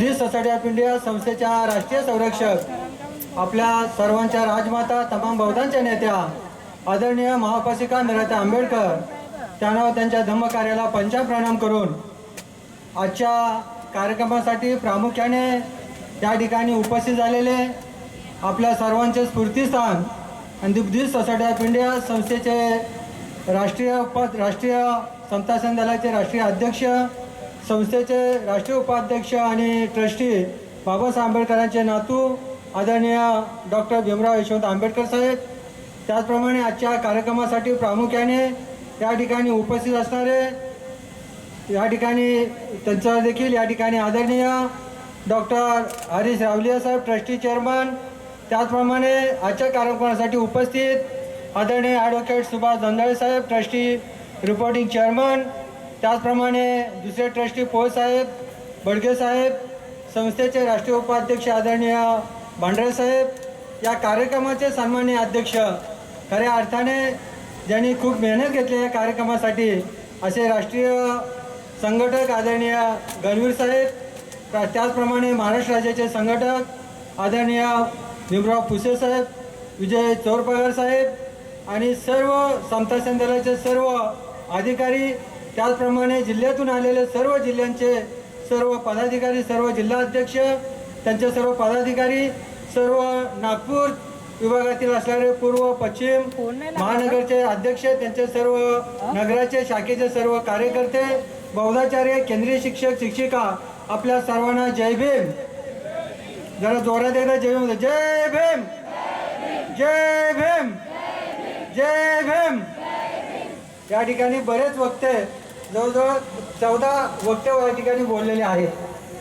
Buddhist Society of India संस्थेच्या राष्ट्रीय संरक्षक आपल्या सर्वांच्या राजमाता तमाम बौद्धांच्या नेत्या आदरणीय महापासिका निरात्या आंबेडकर त्यांना त्यांच्या धम्मकार्याला पंचा प्रणाम करून आजच्या कार्यक्रमासाठी प्रामुख्याने त्या ठिकाणी उपस्थित झालेले आपल्या सर्वांचे स्फूर्तीस्थान आणि the Buddhist Society of India संस्थेचे राष्ट्रीय उप राष्ट्रीय समता दलाचे राष्ट्रीय अध्यक्ष संस्थेचे राष्ट्रीय उपाध्यक्ष आणि ट्रस्टी बाबासाहेब आंबेडकरांचे नातू आदरणीय डॉक्टर भीमराव यशवंत आंबेडकर साहेब त्याचप्रमाणे आजच्या कार्यक्रमासाठी प्रामुख्याने या ठिकाणी उपस्थित असणारे या ठिकाणी त्यांचा देखील या ठिकाणी आदरणीय doctor Harish Ravalia saheb trustee chairman त्याचप्रमाणे आजच्या कार्यक्रमासाठी उपस्थित आदरणीय advocate Subhash Jondhale saheb trustee reporting chairman त्याचप्रमाणे दुसरे ट्रस्टी पोळसाहेब बडगे साहेब संस्थेचे राष्ट्रीय उपाध्यक्ष आदरणीय भांडरे साहेब या कार्यक्रमाचे सन्मान्य अध्यक्ष खऱ्या अर्थाने ज्यांनी खूप मेहनत घेतली या कार्यक्रमासाठी असे राष्ट्रीय संघटक आदरणीय गणवीर साहेब त्या- त्याचप्रमाणे महाराष्ट्र राज्याचे संघटक आदरणीय भीमराव पुसे साहेब विजय चोरपगार साहेब आणि सर्व समता संदलाचे सर्व अधिकारी त्याचप्रमाणे जिल्ह्यातून आलेले सर्व जिल्ह्यांचे सर्व पदाधिकारी सर्व जिल्हाध्यक्ष त्यांचे सर्व पदाधिकारी सर्व नागपूर विभागातील असणारे पूर्व पश्चिम महानगरचे अध्यक्ष त्यांचे सर्व नगराचे शाखेचे सर्व कार्यकर्ते बौद्धाचार्य केंद्रीय शिक्षक शिक्षिका आपल्या सर्वांना जय भीम. जरा जोरात एकदा जय भीम. जय भीम. जय भीम. जय भीम. या ठिकाणी बरेच वक्ते जवळजवळ चौदा वक्तव्य या ठिकाणी बोललेले आहेत.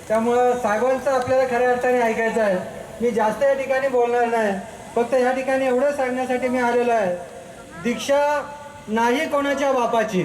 त्यामुळं साहेबांचं आपल्याला खऱ्या अर्थाने ऐकायचं आहे. मी जास्त या ठिकाणी बोलणार नाही. फक्त या ठिकाणी एवढं सांगण्यासाठी मी आलेलो आहे. दीक्षा नाही कोणाच्या बापाची.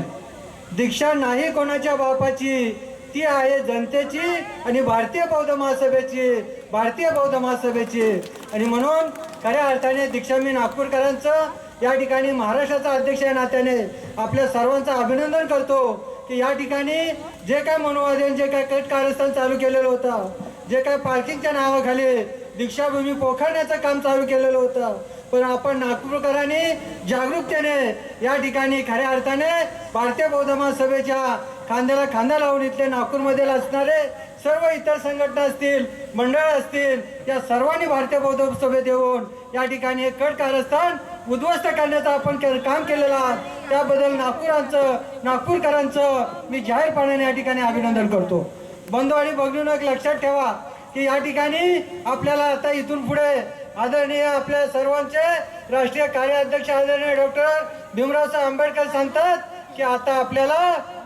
दीक्षा नाही कोणाच्या बापाची. ती आहे जनतेची आणि भारतीय बौद्ध महासभेची भारतीय बौद्ध महासभेची. आणि म्हणून खऱ्या अर्थाने दीक्षा मी नागपूरकरांचं या ठिकाणी महाराष्ट्राचा अध्यक्ष या नात्याने आपल्या सर्वांचं अभिनंदन करतो. की या ठिकाणी जे काय मनोवाद्यांनी जे काय कट कारस्थान चालू केलेलं होतं जे काय पार्किंगच्या नावाखाली दीक्षाभूमी पोखरण्याचं काम चालू केलेलं होतं. पण आपण नागपूरकरांनी जागरूकतेने या ठिकाणी खऱ्या अर्थाने भारतीय बौद्ध महासभेच्या खांद्याला खांदा लावून इथले नागपूरमध्ये असणारे सर्व इतर संघटना असतील मंडळ असतील या सर्वांनी भारतीय बौद्ध सभेत येऊन या ठिकाणी एक कट कारस्थान उद्ध्वस्त करण्याचं आपण के- काम केलेलं आहात त्याबद्दल नागपुरांचं नागपूरकरांचं मी जाहीरपणाने या ठिकाणी अभिनंदन करतो. बंधू आणि बघून एक लक्षात ठेवा की या ठिकाणी आपल्याला आता इथून पुढे आदरणीय आपल्या सर्वांचे राष्ट्रीय कार्याध्यक्ष आदरणीय डॉक्टर भीमरावसाहेब आंबेडकर सांगतात की आता आपल्याला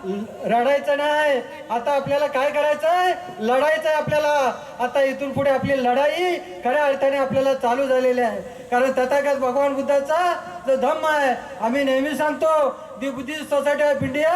रडायचं नाही. आता आपल्याला काय करायचं आहे लढायचं आहे आपल्याला. आता इथून पुढे आपली लढाई खऱ्या अर्थाने आपल्याला चालू झालेली आहे. कारण तथागत भगवान बुद्धाचा जो धम्म आहे आम्ही नेहमी सांगतो the Buddhist Society of India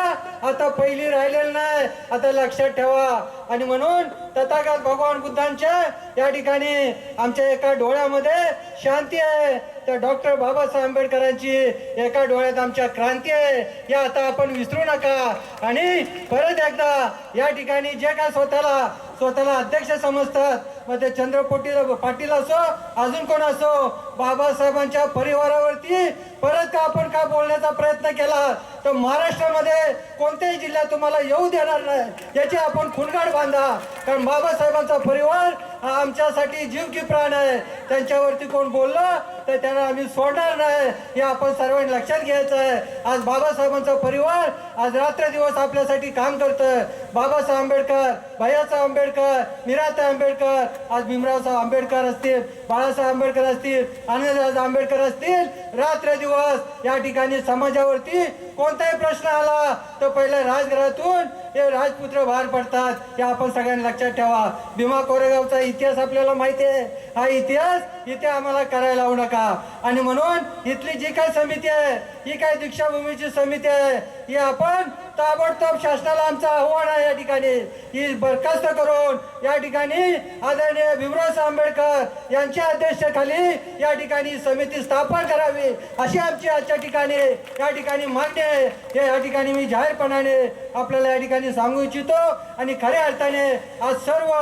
आता पहिली राहिलेली नाही. आता लक्षात ठेवा. आणि म्हणून तथागत भगवान बुद्धांच्या या ठिकाणी आमच्या एका डोळ्यामध्ये शांती आहे. त्या डॉक्टर बाबासाहेब आंबेडकरांची एका डोळ्यात आमच्या क्रांती आहे. या आता आपण विसरू नका. आणि परत एकदा या ठिकाणी जे काय स्वतःला स्वतःला अध्यक्ष समजतात मग ते चंद्रपोटी पाटील असो अजून कोण असो बाबासाहेबांच्या परिवारावरती परत का आपण का बोलण्याचा प्रयत्न केला? तर महाराष्ट्रामध्ये कोणत्याही जिल्ह्यात तुम्हाला येऊ देणार नाही याची आपण खुणगाड बांधा. कारण बाबासाहेबांचा परिवार हा आमच्यासाठी जीव की प्राण आहे. त्यांच्यावरती कोण बोललं तर त्यांना आम्ही सोडणार नाही हे आपण सर्वांनी लक्षात घ्यायचं आहे. आज बाबासाहेबांचा परिवार आज रात्र दिवस आपल्यासाठी काम करतोय. बाबासाहेब आंबेडकर भैयासाहेब आंबेडकर मिराता आंबेडकर आज भीमरावसाहेब आंबेडकर असतील बाळासाहेब आंबेडकर असतील आनंदराज आंबेडकर असतील रात्र दिवस या ठिकाणी समाजावरती कोणताही प्रश्न आला तर पहिले राजघरातून हे राजपुत्र बाहेर पडतात. हे आपण सगळ्यांनी लक्षात ठेवा. भीमा कोरेगावचा इतिहास आपल्याला माहिती आहे. हा इतिहास इथे आम्हाला करायला लावू नका. आणि म्हणून इथली जी काय समिती आहे ही काय दीक्षाभूमीची समिती आहे ही आपण ताबडतोब शासनाला आमचं आव्हान आहे या ठिकाणी. ही बरखास्त करून या ठिकाणी आदरणीय भीमराव आंबेडकर यांच्या अध्यक्षतेखाली या ठिकाणी समिती स्थापन करावी अशी आमची आजच्या ठिकाणी या ठिकाणी मागणी आहे. हे या ठिकाणी मी जाहीरपणाने आपल्याला या ठिकाणी सांगू इच्छितो आणि खऱ्या अर्थाने आज सर्व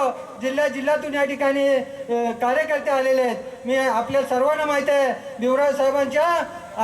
जिल्ह्या जिल्ह्यातून या ठिकाणी कार्यकर्ते आलेले आहेत. मी आपल्या सर्वांना माहिती आहे भिवराज साहेबांच्या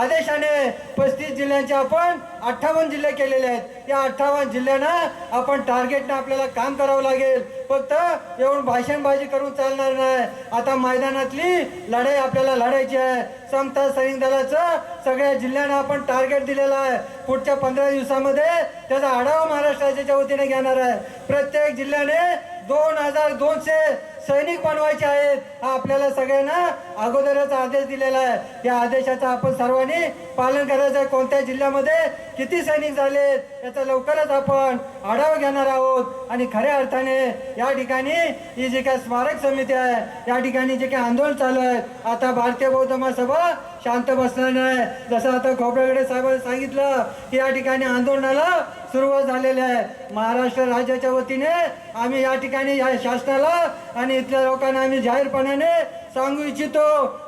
आदेशाने पस्तीस जिल्ह्यांचे आपण अठ्ठावन्न जिल्हे केलेले आहेत. या अठ्ठावन्न जिल्ह्यांना आपण टार्गेटनं आपल्याला काम करावं लागेल. फक्त येऊन भाषणबाजी करून चालणार नाही. आता मैदानातली लढाई आपल्याला लढायची आहे. समता सैनिक दलाचं सगळ्या जिल्ह्यांना आपण टार्गेट दिलेलं आहे. पुढच्या पंधरा दिवसामध्ये त्याचा आढावा महाराष्ट्र राज्याच्या वतीने घेणार आहे. प्रत्येक जिल्ह्याने दोन हजार दोनशे सैनिक बनवायचे आहेत. हा आपल्याला सगळ्यांना अगोदरच आदेश दिलेला आहे. या आदेशाचं आपण सर्वांनी पालन करायचं आहे. कोणत्या जिल्ह्यामध्ये किती सैनिक झालेत याचा लवकरच आपण आढावा घेणार आहोत. आणि खऱ्या अर्थाने या ठिकाणी ही जी काय स्मारक समिती आहे या ठिकाणी जे काही आंदोलन चालू आहे आता भारतीय बौद्ध महासभा शांत बसणार नाही जसं आता खोबरागडे साहेबांनी सांगितलं की या ठिकाणी आंदोलनाला सुरुवात झालेली आहे. महाराष्ट्र राज्याच्या वतीने आम्ही या ठिकाणी या शासनाला आणि इथल्या लोकांना आम्ही जाहीरपणाने सांगू इच्छितो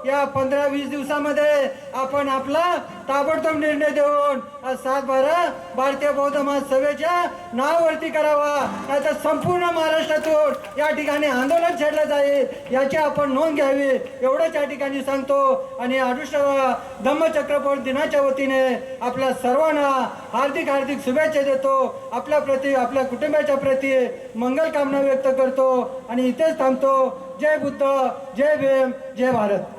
या पंधरा वीस दिवसामध्ये आपण आपला ताबडतोब निर्णय देऊन आज सात बारा भारतीय बौद्ध महासभेच्या नावावरती करावा. नाहीतर संपूर्ण महाराष्ट्रातून या ठिकाणी आंदोलन छेडलं जाईल याची आपण नोंद घ्यावी. एवढंच या ठिकाणी सांगतो. आणि अडुष्टवा धम्मचक्रपौर दिनाच्या वतीने आपल्या सर्वांना हार्दिक हार्दिक शुभेच्छा देतो. आपल्या प्रति आपल्या कुटुंबाच्या प्रती मंगल कामना व्यक्त करतो. आणि इथेच थांबतो. जय बुद्ध जय भीम जय भारत.